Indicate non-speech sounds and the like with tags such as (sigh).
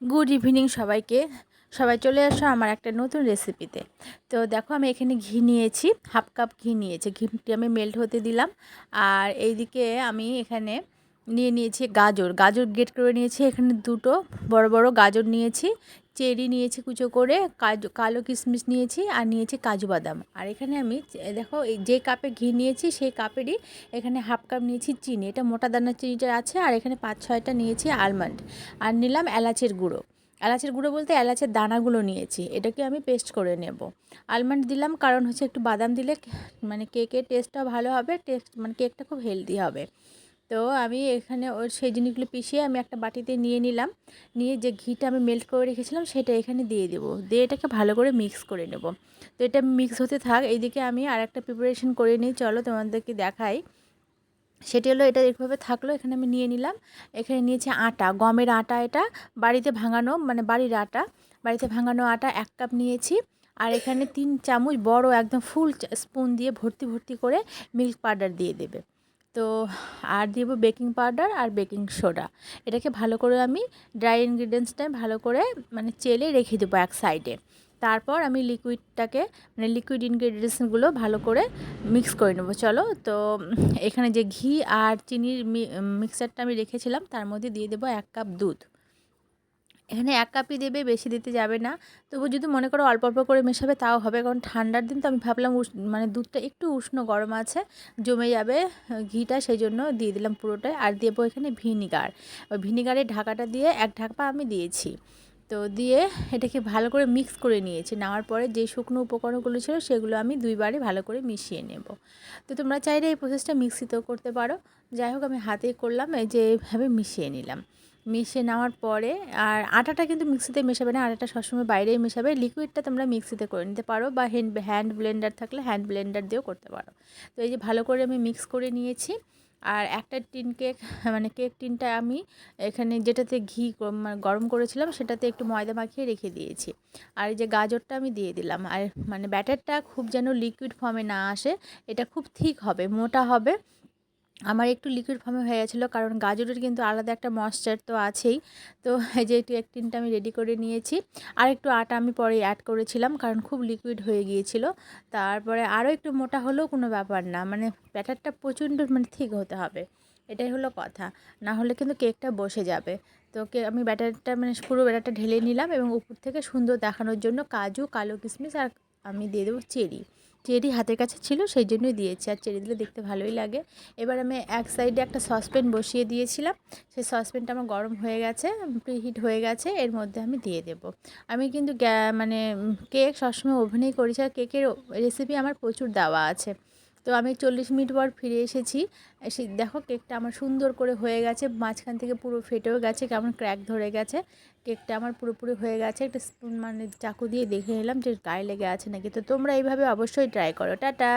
Good evening সবাইকে। সবাই চলে আসো আমার একটা নতুন রেসিপিতে তো দেখো আমি এখানে ঘি নিয়েছি হাফ কাপ ঘি নিয়েছি। ঘিটি আমি মেল্ট হতে দিলাম। আর এইদিকে আমি এখানে নিয়ে নিয়েছি গাজর। গাজর গেট করে নিয়েছি, এখানে দুটো বড় বড় গাজর নিয়েছি, চেরি নিয়েছি কুচো করে, কাজু কালো কিশমিশ নিয়েছি আর নিয়েছি কাজু বাদাম। আর এখানে আমি দেখো যে কাপে ঘি নিয়েছি, সেই কাপেরই এখানে হাফ কাপ নিয়েছি চিনি। এটা মোটা দানার চিনিটা আছে আর এখানে পাঁচ, ছয়টা নিয়েছি আলমন্ড আর নিলাম এলাচের গুঁড়ো। এলাচের গুঁড়ো বলতে এলাচের দানাগুলো নিয়েছি, এটাকে আমি পেস্ট করে নেব। আলমন্ড দিলাম কারণ হচ্ছে একটু বাদাম দিলে মানে কেকের টেস্টটা ভালো হবে টেস্ট মানে কেকটা খুব হেলদি হবে। তো আমি এখানে ওর সেই জিনিসগুলো পিষিয়ে আমি একটা বাটিতে নিয়ে নিলাম। নিয়ে যে ঘিটা আমি মেল্ট করে রেখেছিলাম, সেটা এখানে দিয়ে দেবো। দিয়ে এটাকে ভালো করে মিক্স করে নেব। তো এটা মিক্স হতে থাক। এইদিকে আমি আর একটা প্রিপারেশন করে নিই। চলো তোমাদেরকে দেখাই। সেটি হলো, এটা এইভাবে থাকল। এখানে আমি নিয়ে নিলাম। এখানে নিয়েছি আটা, গমের আটা এটা। বাড়িতে ভাঙানো মানে বাড়ির আটা। বাড়িতে ভাঙানো আটা এক কাপ নিয়েছি। আর এখানে তিন চামচ বড় একদম ফুল স্পুন দিয়ে ভর্তি ভর্তি করে মিল্ক পাউডার দিয়ে দেবে। তো আর দিব বেকিং পাউডার আর বেকিং সোডা এটাকে ভালো করে আমি ড্রাই ইনগ্রিডিয়েন্টসটা ভালো করে মানে চেলে রেখে দেবো এক সাইডে তারপর আমি লিকুইডটাকে মানে লিকুইড ইনগ্রিডিয়েন্টসগুলো ভালো করে মিক্স করে নেব। চলো, তো এখানে যে ঘি আর চিনির মিক্সারটা আমি রেখেছিলাম, তার মধ্যে দিয়ে দেবো এক কাপ দুধ। এখানে এক কাপই দেবে, বেশি দিতে যাবে না। তবু যদি মনে করো অল্প অল্প করে মেশাবে, তাও হবে। কারণ ঠান্ডার দিন তো আমি ভাবলাম মানে দুধটা একটু উষ্ণ গরম আছে, জমে যাবে ঘিটা সেই জন্য দিয়ে দিলাম পুরোটাই। আর দেবো এখানে ভিনিগার। ভিনিগারের ঢাকাটা দিয়ে এক ঢাকা আমি দিয়েছি। তো দিয়ে এটাকে ভালো করে মিক্স করে নিয়েছি। নেওয়ার পরে যে শুকনো উপকরণগুলো ছিল, সেগুলো আমি দুইবারই ভালো করে মিশিয়ে নেব। তো তোমরা চাইলে এই প্রসেসটা মিক্সিতেও করতে পারো। যাই হোক, আমি হাতেই করলাম, এই যে এইভাবে মিশিয়ে নিলাম। মিশিয়ে নেওয়ার পরে, আর আটাটা কিন্তু মিক্সিতে মেশাবে না, আটাটা সবসময় বাইরেই মেশাবে। লিকুইডটা তোমরা মিক্সিতে করে নিতে পারো বা হ্যান্ড হ্যান্ড ব্লেন্ডার থাকলে হ্যান্ড ব্লেন্ডার দিয়েও করতে পারো। তো এই যে ভালো করে আমি মিক্স করে নিয়েছি, আর একটা টিন কেক মানে কেক টিনটা আমি এখানে যেটাতে ঘি মানে গরম করেছিলাম, সেটাতে একটু ময়দা মাখিয়ে রেখে দিয়েছি। আর এই যে গাজরটা আমি দিয়ে দিলাম, আর মানে ব্যাটারটা খুব যেন লিকুইড ফর্মে না আসে, এটা খুব থিক হবে, মোটা হবে। আমার একটু লিকুইড ফর্মে হয়ে গেছিল, কারণ গাজরের কিন্তু আলাদা একটা ময়েশ্চার তো আছেই। তো (laughs) এই যে একটু এক টিনটা আমি রেডি করে নিয়েছি। আর একটু আটা আমি পরে অ্যাড করেছিলাম, কারণ খুব লিকুইড হয়ে গিয়েছিল। তারপরে আরও একটু মোটা হলেও কোনো ব্যাপার না মানে ব্যাটারটা প্রচণ্ড মানে ঠিক হতে হবে। এটাই হলো কথা। না হলে কিন্তু কেকটা বসে যাবে। তো কে, আমি ব্যাটারটা মানে পুরো ব্যাটারটা ঢেলে নিলাম এবং উপর থেকে সুন্দর দেখানোর জন্য কাজু, কালো কিশমিশ আর আমি দিয়ে দেবো চেরি। চেরি হাতের কাছে ছিল, সেই জন্যই দিয়েছি, আর চেরি দিলে দেখতে ভালোই লাগে। এবার আমি এক সাইডে একটা সসপ্যান বসিয়ে দিয়েছিলাম। সেই সসপ্যানটা আমার গরম হয়ে গেছে, প্রিহিট হয়ে গেছে, এর মধ্যে আমি দিয়ে দেব। আমি কিন্তু মানে কেক সবসময় ওভেনেই করেছি আর কেকের রেসিপি আমার প্রচুর দেওয়া আছে। তো আমি চল্লিশ মিনিট পর ফিরে এসেছি। এসে দেখো কেকটা আমার সুন্দর করে হয়ে গেছে, মাঝখান থেকে পুরো ফেটেও গেছে, কেমন ক্র্যাক ধরে গেছে। কেকটা আমার পুরোপুরি হয়ে গেছে, একটা স্পুন মানে চাকু দিয়ে দেখে এলাম যে গায়ে লেগে আছে নাকি। তো তোমরা এইভাবে অবশ্যই ট্রাই করো। টাটা!